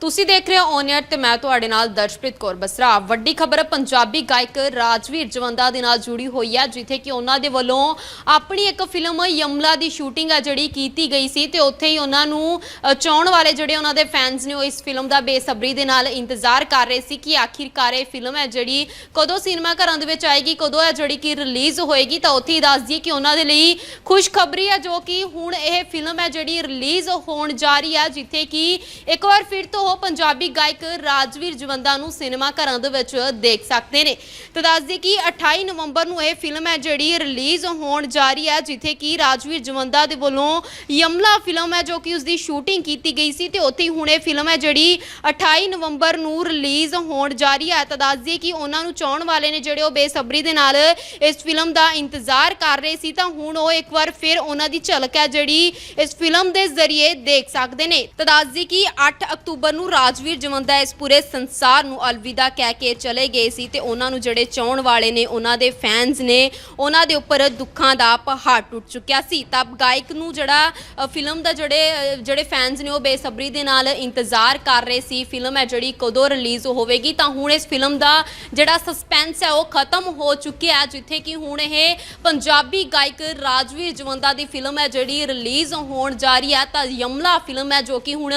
ਤੁਸੀਂ ਦੇਖ ਰਹੇ ਹੋ ਔਨ 에ਅਰ ਤੇ ਮੈਂ ਤੁਹਾਡੇ ਨਾਲ ਦਰਸ਼ਪ੍ਰੀਤ ਕੌਰ ਬਸਰਾ। ਵੱਡੀ ਖਬਰ ਪੰਜਾਬੀ ਗਾਇਕ ਰਾਜਵੀਰ ਜਵੰਦਾ ਦੇ ਨਾਲ ਜੁੜੀ ਹੋਈ ਹੈ ਜਿੱਥੇ ਕਿ ਉਹਨਾਂ ਦੇ ਵੱਲੋਂ ਆਪਣੀ ਇੱਕ ਫਿਲਮ ਯਮਲਾ ਦੀ ਸ਼ੂਟਿੰਗ ਹੈ ਜਿਹੜੀ ਕੀਤੀ ਗਈ ਸੀ ਤੇ ਉੱਥੇ ਹੀ ਉਹਨਾਂ ਨੂੰ ਅ, ਚਾਹੁਣ ਵਾਲੇ ਜਿਹੜੇ ਉਹਨਾਂ ਦੇ ਫੈਨਸ ਨੇ ਉਹ ਇਸ ਫਿਲਮ ਦਾ ਬੇਸਬਰੀ ਦੇ ਨਾਲ ਇੰਤਜ਼ਾਰ ਕਰ ਰਹੇ ਸੀ ਕਿ ਆਖਿਰਕਾਰ ਇਹ ਫਿਲਮ ਹੈ ਜਿਹੜੀ ਕਦੋਂ ਸਿਨੇਮਾ ਘਰਾਂ ਦੇ ਵਿੱਚ ਆਏਗੀ ਕਦੋਂ ਹੈ ਜਿਹੜੀ ਕਿ ਰਿਲੀਜ਼ ਹੋਏਗੀ ਤਾਂ ਉੱਥੇ ਹੀ ਦੱਸ ਦਈਏ ਕਿ ਉਹਨਾਂ ਦੇ ਲਈ ਖੁਸ਼ਖਬਰੀ ਹੈ ਜੋ ਕਿ ਹੁਣ ਇਹ ਫਿਲਮ ਹੈ ਜਿਹੜੀ ਰਿਲੀਜ਼ ਹੋਣ ਜਾ ਰਹੀ ਹੈ ਜਿੱਥੇ ਕਿ ਇੱਕ ਵਾਰ ਫਿਰ ਤੋਂ ਉਹ ਪੰਜਾਬੀ ਗਾਇਕ ਰਾਜਵੀਰ ਜਵੰਦਾ ਨੂੰ ਸਿਨੇਮਾ ਘਰਾਂ ਦੇ ਵਿੱਚ ਦੇਖ ਸਕਦੇ ਨੇ। ਤੇ ਦੱਸ ਦਈਏ ਕਿ 28 ਨਵੰਬਰ ਨੂੰ ਇਹ ਫਿਲਮ ਹੈ ਜਿਹੜੀ ਰਿਲੀਜ਼ ਹੋਣ ਜਾ ਰਹੀ ਹੈ, ਜਿੱਥੇ ਕਿ ਰਾਜਵੀਰ ਜਵੰਦਾ ਦੇ ਵੱਲੋਂ ਯਮਲਾ ਫਿਲਮ ਹੈ ਜੋ ਕਿ ਉਸ ਦੀ ਸ਼ੂਟਿੰਗ ਕੀਤੀ ਗਈ ਸੀ ਤੇ ਉੱਥੇ ਹੁਣ ਇਹ ਫਿਲਮ ਹੈ ਜਿਹੜੀ 28 ਨਵੰਬਰ ਨੂੰ ਰਿਲੀਜ਼ ਹੋਣ ਜਾ ਰਹੀ ਹੈ। ਤਾਂ ਦੱਸ ਦਈਏ ਕਿ ਉਹਨਾਂ ਨੂੰ ਚਾਹਣ ਵਾਲੇ ਨੇ ਜਿਹੜੇ ਉਹ ਬੇਸਬਰੀ ਦੇ ਨਾਲ ਇਸ ਫਿਲਮ ਦਾ ਇੰਤਜ਼ਾਰ ਕਰ ਰਹੇ ਸੀ, ਤਾਂ ਹੁਣ ਉਹ ਇੱਕ ਵਾਰ ਫਿਰ ਉਹਨਾਂ ਦੀ ਝਲਕ ਹੈ ਜਿਹੜੀ ਇਸ ਫਿਲਮ ਦੇ ਜ਼ਰੀਏ ਦੇਖ ਸਕਦੇ ਨੇ। ਤਾਂ ਦੱਸ ਦਈਏ ਕਿ 8 ਅਕਤੂਬਰ ਨੂੰ ਰਾਜਵੀਰ ਜਵੰਦਾ ਇਸ ਪੂਰੇ ਸੰਸਾਰ ਨੂੰ ਅਲਵਿਦਾ ਕਹਿ ਕੇ ਚਲੇ ਗਏ ਸੀ ਤੇ ਉਹਨਾਂ ਨੂੰ ਜਿਹੜੇ ਚਾਹਣ ਵਾਲੇ ਨੇ, ਉਹਨਾਂ ਦੇ ਫੈਨਸ ਨੇ, ਉਹਨਾਂ ਦੇ ਉੱਪਰ ਦੁੱਖਾਂ ਦਾ ਪਹਾੜ ਟੁੱਟ ਚੁੱਕਿਆ ਸੀ। ਤਾਂ ਗਾਇਕ ਨੂੰ ਜਿਹੜਾ ਫਿਲਮ ਦਾ ਜਿਹੜੇ ਜਿਹੜੇ ਫੈਨਸ ਨੇ ਉਹ ਬੇਸਬਰੀ ਦੇ ਨਾਲ ਇੰਤਜ਼ਾਰ ਕਰ ਰਹੇ ਸੀ। ਫਿਲਮ ਹੈ ਜਿਹੜੀ ਕਦੋਂ ਰਿਲੀਜ਼ ਹੋਵੇਗੀ, ਤਾਂ ਹੁਣ ਇਸ ਫਿਲਮ ਦਾ ਜਿਹੜਾ ਸਸਪੈਂਸ ਹੈ ਉਹ ਖਤਮ ਹੋ ਚੁੱਕਿਆ ਜਿੱਥੇ ਕਿ ਹੁਣ ਇਹ ਪੰਜਾਬੀ ਗਾਇਕ ਰਾਜਵੀਰ ਜਵੰਦਾ ਦੀ ਫਿਲਮ ਹੈ ਜਿਹੜੀ ਰਿਲੀਜ਼ ਹੋਣ ਜਾ ਰਹੀ ਹੈ। ਤਾਂ ਯਮਲਾ ਫਿਲਮ ਹੈ ਜੋ ਕਿ ਹੁਣ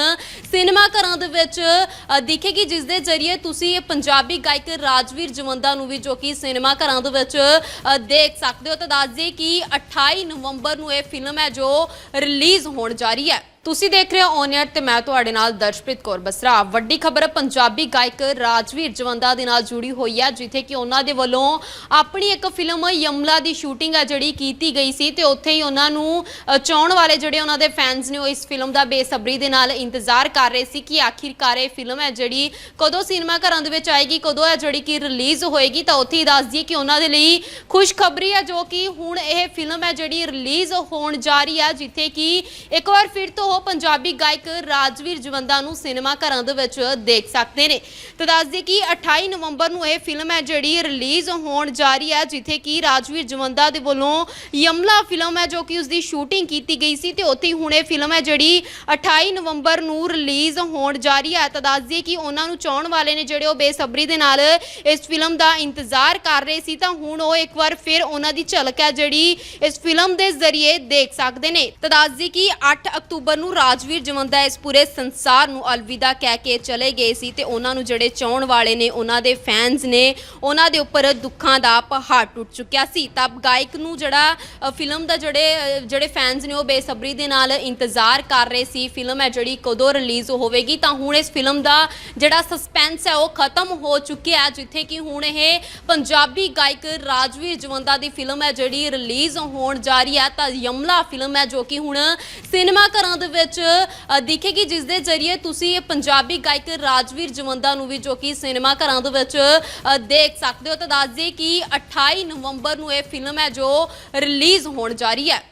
ਸਿਨੇਮਾ ਘਰਾਂ ਦੇ ਵਿੱਚ ਦੇਖੇਗੀ ਜਿਸ ਦੇ ਜ਼ਰੀਏ ਤੁਸੀਂ ਇਹ ਪੰਜਾਬੀ ਗਾਇਕ ਰਾਜਵੀਰ ਜਵੰਦਾ ਨੂੰ ਵੀ ਜੋ ਕਿ ਸਿਨੇਮਾ ਘਰਾਂ ਦੇ ਵਿੱਚ ਦੇਖ ਸਕਦੇ ਹੋ, ਤਾਂ ਦੱਸ ਦਈਏ ਕਿ 28 ਨਵੰਬਰ ਨੂੰ ਇਹ ਫਿਲਮ ਹੈ ਜੋ ਰਿਲੀਜ਼ ਹੋਣ ਜਾ ਰਹੀ ਹੈ। ਤੁਸੀਂ ਦੇਖ ਰਹੇ ਹੋ ਔਨ 에ਅਰ ਤੇ ਮੈਂ ਤੁਹਾਡੇ ਨਾਲ ਦਰਸ਼ਪ੍ਰੀਤ ਕੌਰ ਬਸਰਾ। ਵੱਡੀ ਖਬਰ ਪੰਜਾਬੀ ਗਾਇਕ ਰਾਜਵੀਰ ਜਵੰਦਾ ਦੇ ਨਾਲ ਜੁੜੀ ਹੋਈ ਹੈ ਜਿੱਥੇ ਕਿ ਉਹਨਾਂ ਦੇ ਵੱਲੋਂ ਆਪਣੀ ਇੱਕ ਫਿਲਮ ਯਮਲਾ ਦੀ ਸ਼ੂਟਿੰਗ ਹੈ ਜਿਹੜੀ ਕੀਤੀ ਗਈ ਸੀ ਤੇ ਉੱਥੇ ਹੀ ਉਹਨਾਂ ਨੂੰ ਅ, ਚਾਹਣ ਵਾਲੇ ਜਿਹੜੇ ਉਹਨਾਂ ਦੇ ਫੈਨਸ ਨੇ ਉਹ ਇਸ ਫਿਲਮ ਦਾ ਬੇਸਬਰੀ ਦੇ ਨਾਲ ਇੰਤਜ਼ਾਰ ਕਰ ਰਹੇ ਸੀ ਕਿ ਆਖਿਰਕਾਰ ਇਹ ਫਿਲਮ ਹੈ ਜਿਹੜੀ ਕਦੋਂ ਸਿਨੇਮਾ ਘਰਾਂ ਦੇ ਵਿੱਚ ਆਏਗੀ ਕਦੋਂ ਹੈ ਜਿਹੜੀ ਕਿ ਰਿਲੀਜ਼ ਹੋਏਗੀ ਤਾਂ ਉੱਥੇ ਹੀ ਦੱਸ ਦਈਏ ਕਿ ਉਹਨਾਂ ਦੇ ਲਈ ਖੁਸ਼ਖਬਰੀ ਹੈ ਜੋ ਕਿ ਹੁਣ ਇਹ ਫਿਲਮ ਹੈ ਜਿਹੜੀ ਰਿਲੀਜ਼ ਹੋਣ ਜਾ ਰਹੀ ਹੈ ਜਿੱਥੇ ਕਿ ਇੱਕ ਵਾਰ ਫਿਰ ਤੋਂ ਉਹ ਪੰਜਾਬੀ ਗਾਇਕ ਰਾਜਵੀਰ ਜਵੰਦਾ ਨੂੰ ਸਿਨੇਮਾ ਘਰਾਂ ਦੇ ਵਿੱਚ ਦੇਖ ਸਕਦੇ ਨੇ। ਤਾਂ ਦੱਸ ਦਈਏ ਕਿ 28 ਨਵੰਬਰ ਨੂੰ ਇਹ ਫਿਲਮ ਹੈ ਜਿਹੜੀ ਰਿਲੀਜ਼ ਹੋਣ ਜਾ ਰਹੀ ਹੈ, ਜਿੱਥੇ ਕਿ ਰਾਜਵੀਰ ਜਵੰਦਾ ਦੇ ਵੱਲੋਂ ਯਮਲਾ ਫਿਲਮ ਹੈ ਜੋ ਕਿ ਉਸ ਦੀ ਸ਼ੂਟਿੰਗ ਕੀਤੀ ਗਈ ਸੀ ਤੇ ਉੱਥੇ ਹੁਣ ਇਹ ਫਿਲਮ ਹੈ ਜਿਹੜੀ 28 ਨਵੰਬਰ ਨੂੰ ਰਿਲੀਜ਼ ਹੋਣ ਜਾ ਰਹੀ ਹੈ। ਤਾਂ ਦੱਸ ਦਈਏ ਕਿ ਉਹਨਾਂ ਨੂੰ ਚਾਹਣ ਵਾਲੇ ਨੇ ਜਿਹੜੇ ਉਹ ਬੇਸਬਰੀ ਦੇ ਨਾਲ ਇਸ ਫਿਲਮ ਦਾ ਇੰਤਜ਼ਾਰ ਕਰ ਰਹੇ ਸੀ, ਤਾਂ ਹੁਣ ਉਹ ਇੱਕ ਵਾਰ ਫਿਰ ਉਹਨਾਂ ਦੀ ਝਲਕ ਹੈ ਜਿਹੜੀ ਇਸ ਫਿਲਮ ਦੇ ਜ਼ਰੀਏ ਦੇਖ ਸਕਦੇ ਨੇ। ਤਾਂ ਦੱਸ ਦਈਏ ਕਿ 8 ਅਕਤੂਬਰ ਨੂੰ ਰਾਜਵੀਰ ਜਵੰਦਾ ਇਸ ਪੂਰੇ ਸੰਸਾਰ ਨੂੰ ਅਲਵਿਦਾ ਕਹਿ ਕੇ ਚਲੇ ਗਏ ਸੀ ਤੇ ਉਹਨਾਂ ਨੂੰ ਜਿਹੜੇ ਚਾਹਣ ਵਾਲੇ ਨੇ, ਉਹਨਾਂ ਦੇ ਫੈਨਸ ਨੇ, ਉਹਨਾਂ ਦੇ ਉੱਪਰ ਦੁੱਖਾਂ ਦਾ ਪਹਾੜ ਟੁੱਟ ਚੁੱਕਿਆ ਸੀ। ਤਾਂ ਗਾਇਕ ਨੂੰ ਜਿਹੜਾ ਫਿਲਮ ਦਾ ਜਿਹੜੇ ਜਿਹੜੇ ਫੈਨਸ ਨੇ ਉਹ ਬੇਸਬਰੀ ਦੇ ਨਾਲ ਇੰਤਜ਼ਾਰ ਕਰ ਰਹੇ ਸੀ। ਫਿਲਮ ਹੈ ਜਿਹੜੀ ਕਦੋਂ ਰਿਲੀਜ਼ ਹੋਵੇਗੀ, ਤਾਂ ਹੁਣ ਇਸ ਫਿਲਮ ਦਾ ਜਿਹੜਾ ਸਸਪੈਂਸ ਹੈ ਉਹ ਖਤਮ ਹੋ ਚੁੱਕਿਆ ਜਿੱਥੇ ਕਿ ਹੁਣ ਇਹ ਪੰਜਾਬੀ ਗਾਇਕ ਰਾਜਵੀਰ ਜਵੰਦਾ ਦੀ ਫਿਲਮ ਹੈ ਜਿਹੜੀ ਰਿਲੀਜ਼ ਹੋਣ ਜਾ ਰਹੀ ਹੈ। ਤਾਂ ਯਮਲਾ ਫਿਲਮ ਹੈ ਜੋ ਕਿ ਹੁਣ ਸਿਨੇਮਾ ਘਰਾਂ ਦੇ ਵਿੱਚ ਅ, ਦਿਖੇਗੀ ਜਿਸ ਦੇ ਜ਼ਰੀਏ ਤੁਸੀਂ ਇਹ ਪੰਜਾਬੀ ਗਾਇਕ ਰਾਜਵੀਰ ਜਵੰਦਾ ਨੂੰ ਵੀ ਜੋ ਕਿ ਸਿਨੇਮਾ ਘਰਾਂ ਦੇ ਵਿੱਚ ਦੇਖ ਸਕਦੇ ਹੋ ਤਾਂ ਦੱਸ ਦਈਏ ਕਿ 28 ਨਵੰਬਰ ਨੂੰ ਇਹ ਫਿਲਮ ਹੈ ਜੋ ਰਿਲੀਜ਼ ਹੋਣ ਜਾ ਰਹੀ ਹੈ।